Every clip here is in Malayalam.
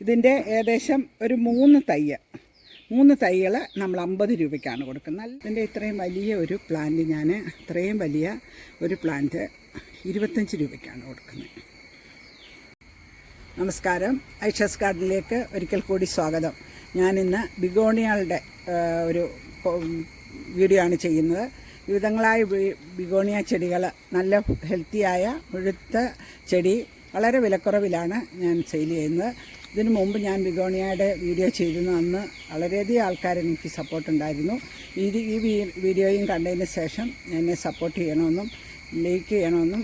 ഇതിന്റെ ഏകദേശം ഒരു മൂന്ന് തയ്യ്. മൂന്ന് തൈകൾ നമ്മൾ അമ്പത് രൂപയ്ക്കാണ് കൊടുക്കുന്നത്. ഇതിന്റെ ഇത്രയും വലിയ ഒരു പ്ലാന്റ് ഞാൻ ഇത്രയും വലിയ ഒരു പ്ലാന്റ് ഇരുപത്തഞ്ച് രൂപയ്ക്കാണ് കൊടുക്കുന്നത്. നമസ്കാരം. ഐഷസ് ഗാർഡനിലേക്ക് ഒരിക്കൽ കൂടി സ്വാഗതം. ഞാനിന്ന് ബിഗോണിയകളുടെ ഒരു വീഡിയോ ആണ് ചെയ്യുന്നത്. വിവിധങ്ങളായ ബിഗോണിയ ചെടികൾ നല്ല ഹെൽത്തിയായ മുഴുത്ത ചെടി വളരെ വിലക്കുറവിലാണ് ഞാൻ സെയിൽ ചെയ്യുന്നത്. ഇതിനു മുമ്പ് ഞാൻ ബിഗോണിയയുടെ വീഡിയോ ചെയ്തിരുന്നു. അന്ന് വളരെയധികം ആൾക്കാർ എനിക്ക് സപ്പോർട്ടുണ്ടായിരുന്നു ഈ ഈ വീഡിയോയും കണ്ടതിന് ശേഷം എന്നെ സപ്പോർട്ട് ചെയ്യണമെന്നും ലൈക്ക് ചെയ്യണമെന്നും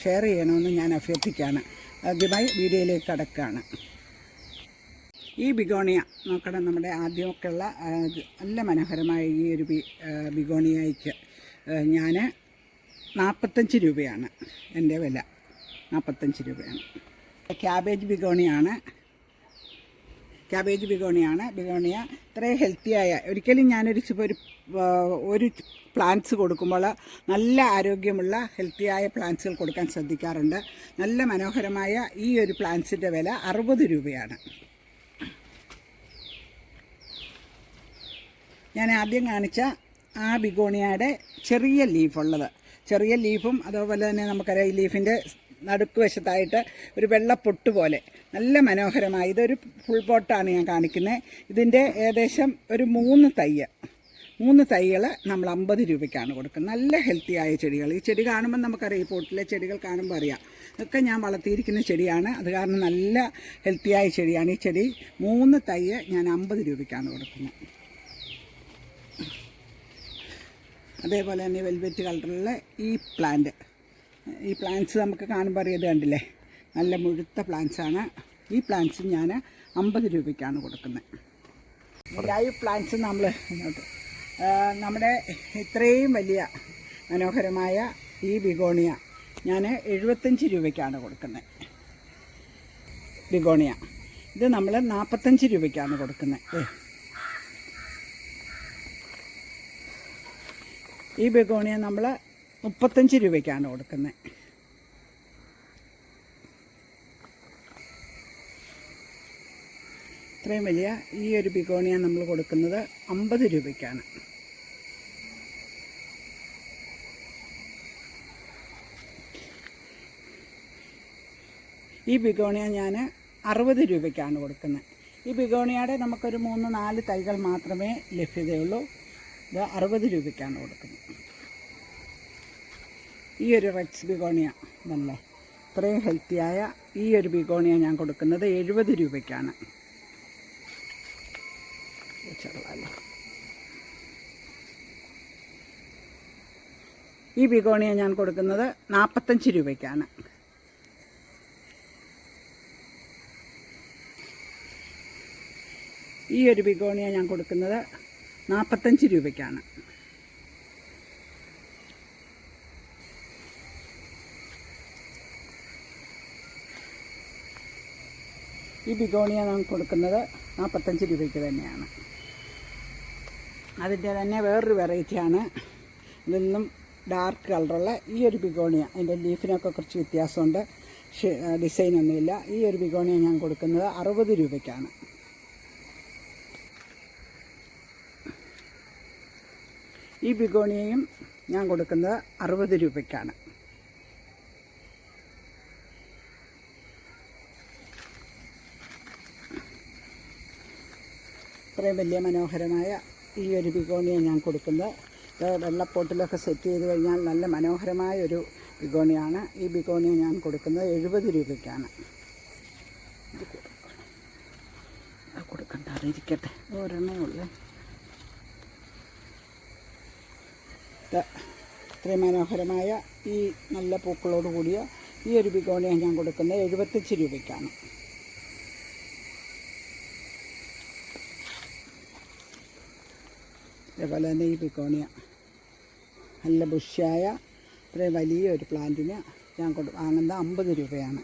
ഷെയർ ചെയ്യണമെന്നും ഞാൻ അഭ്യർത്ഥിക്കുകയാണ്. ആദ്യമായി വീഡിയോയിലേക്ക് കടക്കുകയാണ്. ഈ ബിഗോണിയ നോക്കണം നമ്മുടെ ആദ്യമൊക്കെയുള്ള നല്ല മനോഹരമായ ഈ ഒരു ബി ബിഗോണിയയ്ക്ക് ഞാൻ നാൽപ്പത്തഞ്ച് രൂപയാണ്. എന്റെ വില നാൽപ്പത്തഞ്ച് രൂപയാണ്. ക്യാബേജ് ബിഗോണിയാണ്. ക്യാബേജ് ബിഗോണിയാണ്. ബിഗോണിയ ഇത്രയും ഹെൽത്തിയായ ഒരിക്കലും ഞാനൊരു ഒരു ഒരു പ്ലാന്റ്സ് കൊടുക്കുമ്പോൾ നല്ല ആരോഗ്യമുള്ള ഹെൽത്തിയായ പ്ലാന്റ്സുകൾ കൊടുക്കാൻ ശ്രദ്ധിക്കാറുണ്ട്. നല്ല മനോഹരമായ ഈ ഒരു പ്ലാന്റ്സിന്റെ വില അറുപത് രൂപയാണ്. ഞാൻ ആദ്യം കാണിച്ച ആ ബിഗോണിയയുടെ ചെറിയ ലീഫുള്ളത് ചെറിയ ലീഫും അതേപോലെ തന്നെ നമുക്കറിയാം ഈ ലീഫിന്റെ നടുക്ക് വശത്തായിട്ട് ഒരു വെള്ളപ്പൊട്ട് പോലെ. നല്ല മനോഹരമായി ഇതൊരു ഫുൾ പോട്ടാണ് ഞാൻ കാണിക്കുന്നത് ഇതിന്റെ ഏകദേശം ഒരു മൂന്ന് തയ്യ. മൂന്ന് തൈകൾ നമ്മൾ അമ്പത് രൂപയ്ക്കാണ് കൊടുക്കുന്നത്. നല്ല ഹെൽത്തിയായ ചെടികൾ ഈ ചെടി കാണുമ്പോൾ നമുക്കറിയാം ഈ പോട്ടിലെ ചെടികൾ കാണുമ്പോൾ അറിയാം. ഇതൊക്കെ ഞാൻ വളർത്തിയിരിക്കുന്ന ചെടിയാണ്. അത് കാരണം നല്ല ഹെൽത്തിയായ ചെടിയാണ് ഈ ചെടി. മൂന്ന് തൈ ഞാൻ അമ്പത് രൂപയ്ക്കാണ് കൊടുക്കുന്നത്. അതേപോലെ തന്നെ വെൽവെറ്റ് കളറിലുള്ള ഈ പ്ലാന്റ് ഈ പ്ലാന്റ്സ് നമുക്ക് കാണുമ്പോൾ അറിയത് കണ്ടില്ലേ? നല്ല മുഴുത്ത ആണ്. ഈ പ്ലാന്റ്സ് ഞാൻ അമ്പത് രൂപയ്ക്കാണ് കൊടുക്കുന്നത്. ലൈവ് പ്ലാന്റ്സ് നമ്മൾ നമ്മുടെ ഇത്രയും വലിയ മനോഹരമായ ഈ ബിഗോണിയ ഞാൻ എഴുപത്തഞ്ച് രൂപയ്ക്കാണ് കൊടുക്കുന്നത്. ബിഗോണിയ. ഇത് നമ്മൾ നാൽപ്പത്തഞ്ച് രൂപയ്ക്കാണ് കൊടുക്കുന്നത്. ഈ ബിഗോണിയ നമ്മൾ മുപ്പത്തഞ്ച് രൂപയ്ക്കാണ് കൊടുക്കുന്നത്. ഇത്രയും വലിയ ഈ ഒരു ബിഗോണിയ നമ്മൾ കൊടുക്കുന്നത് അമ്പത് രൂപയ്ക്കാണ്. ഈ ബിഗോണിയ ഞാൻ അറുപത് രൂപയ്ക്കാണ് കൊടുക്കുന്നത്. ഈ ബിഗോണിയയുടെ നമുക്കൊരു മൂന്ന് നാല് തൈകൾ മാത്രമേ ലഭ്യതയുള്ളൂ. ഇത് അറുപത് രൂപയ്ക്കാണ് കൊടുക്കുന്നത്. ഈ ഒരു റെക്സ് ബിഗോണിയ നല്ല ഇത്രയും ഹെൽത്തിയായ ഈ ഒരു ബിഗോണിയ ഞാൻ കൊടുക്കുന്നത് എഴുപത് രൂപയ്ക്കാണ്. ഈ ബിഗോണിയ ഞാൻ കൊടുക്കുന്നത് നാൽപ്പത്തഞ്ച് രൂപയ്ക്കാണ്. ഈ ഒരു ബിഗോണിയ ഞാൻ കൊടുക്കുന്നത് നാൽപ്പത്തഞ്ച് രൂപയ്ക്കാണ്. ഈ ബിഗോണിയ ഞാൻ കൊടുക്കുന്നത് നാൽപ്പത്തഞ്ച് രൂപയ്ക്ക് തന്നെയാണ്. അതിന്റെ തന്നെ വേറൊരു വെറൈറ്റിയാണ് ഇതിൽ നിന്നും ഡാർക്ക് കളറുള്ള ഈ ഒരു ബിഗോണിയ. അതിന്റെ ലീഫിനൊക്കെ കുറച്ച് വ്യത്യാസമുണ്ട്. ഡിസൈനൊന്നുമില്ല ഈ ഒരു ബിഗോണിയ ഞാൻ കൊടുക്കുന്നത് അറുപത് രൂപയ്ക്കാണ്. ഈ ബിഗോണിയയും ഞാൻ കൊടുക്കുന്നത് അറുപത് രൂപയ്ക്കാണ്. ഇത്രയും വലിയ മനോഹരമായ ഈ ഒരു ബിഗോണിയ ഞാൻ കൊടുക്കുന്നത്. ഇത് വെള്ളപ്പോട്ടിലൊക്കെ സെറ്റ് ചെയ്ത് കഴിഞ്ഞാൽ നല്ല മനോഹരമായ ഒരു ബിഗോണിയാണ്. ഈ ബിഗോണിയ ഞാൻ കൊടുക്കുന്നത് എഴുപത് രൂപയ്ക്കാണ്. ഇത് കൊടുക്കണം. കൊടുക്കണ്ട അതിരിക്കട്ടെ ഒരെണ്ണേ ഉള്ളൂ. ഇത് ഇത്രയും മനോഹരമായ ഈ നല്ല പൂക്കളോട് കൂടിയ ഈ ഒരു ബിഗോണിയ ഞാൻ കൊടുക്കുന്നത് എഴുപത്തഞ്ച് രൂപയ്ക്കാണ്. അതേപോലെ തന്നെ ഈ പിക്കോണിയ. നല്ല ബുഷ്യായ ഇത്രയും വലിയൊരു പ്ലാന്റിന് ഞാൻ കൊടു വാങ്ങുന്നത് അമ്പത് രൂപയാണ്.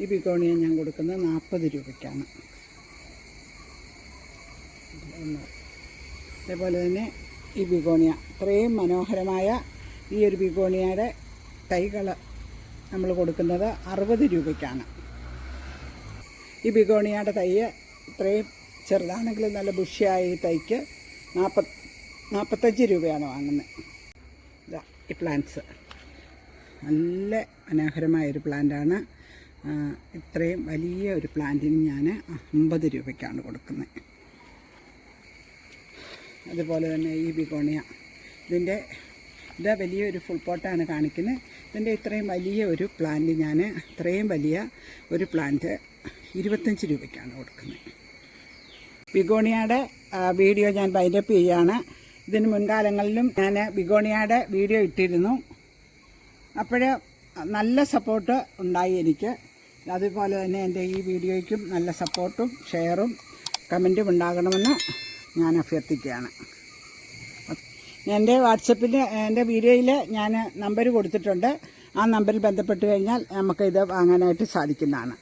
ഈ പിക്കോണിയ ഞാൻ കൊടുക്കുന്നത് നാൽപ്പത് രൂപയ്ക്കാണ്. അതേപോലെ തന്നെ ഈ ബിഗോണിയ ഇത്രയും മനോഹരമായ ഈ ഒരു ബിഗോണിയയുടെ തൈകൾ നമ്മൾ കൊടുക്കുന്നത് അറുപത് രൂപയ്ക്കാണ്. ഈ ബിഗോണിയയുടെ തൈ ഇത്രയും ചെറുതാണെങ്കിലും നല്ല ബുഷിയായ ഈ തൈക്ക് നാൽപ്പത് നാൽപ്പത്തഞ്ച് രൂപയാണ് വാങ്ങുന്നത് ഇതാ ഈ പ്ലാന്റ്സ് നല്ല മനോഹരമായൊരു പ്ലാന്റാണ് ഇത്രയും വലിയ ഒരു പ്ലാന്റിന് ഞാൻ അമ്പത് രൂപയ്ക്കാണ് കൊടുക്കുന്നത് അതുപോലെ തന്നെ ഈ ബിഗോണിയ ഇതിന്റെ ഇതാ വലിയൊരു ഫുൾ പോട്ടാണ് കാണിക്കുന്നത് ഇതിന്റെ ഇത്രയും വലിയ ഒരു പ്ലാന്റ് ഞാൻ ഇത്രയും വലിയ ഒരു പ്ലാന്റ് ഇരുപത്തഞ്ച് രൂപയ്ക്കാണ് കൊടുക്കുന്നത് ബിഗോണിയയുടെ വീഡിയോ ഞാൻ ബൈൻഡപ്പ് ചെയ്യുകയാണ് ഇതിന് മുൻകാലങ്ങളിലും ഞാൻ ബിഗോണിയയുടെ വീഡിയോ ഇട്ടിരുന്നു. അപ്പോൾ നല്ല സപ്പോർട്ട് ഉണ്ടായി എനിക്ക്. അതുപോലെ തന്നെ എന്റെ ഈ വീഡിയോയ്ക്കും നല്ല സപ്പോർട്ടും ഷെയറും കമന്റും ഉണ്ടാകണമെന്ന് ഞാൻ അഭ്യർത്ഥിക്കുകയാണ്. എന്റെ വാട്സപ്പിൽ എന്റെ വീഡിയോയിൽ ഞാൻ നമ്പർ കൊടുത്തിട്ടുണ്ട്. ആ നമ്പറിൽ ബന്ധപ്പെട്ട് കഴിഞ്ഞാൽ നമുക്കിത് വാങ്ങാനായിട്ട് സാധിക്കുന്നതാണ്.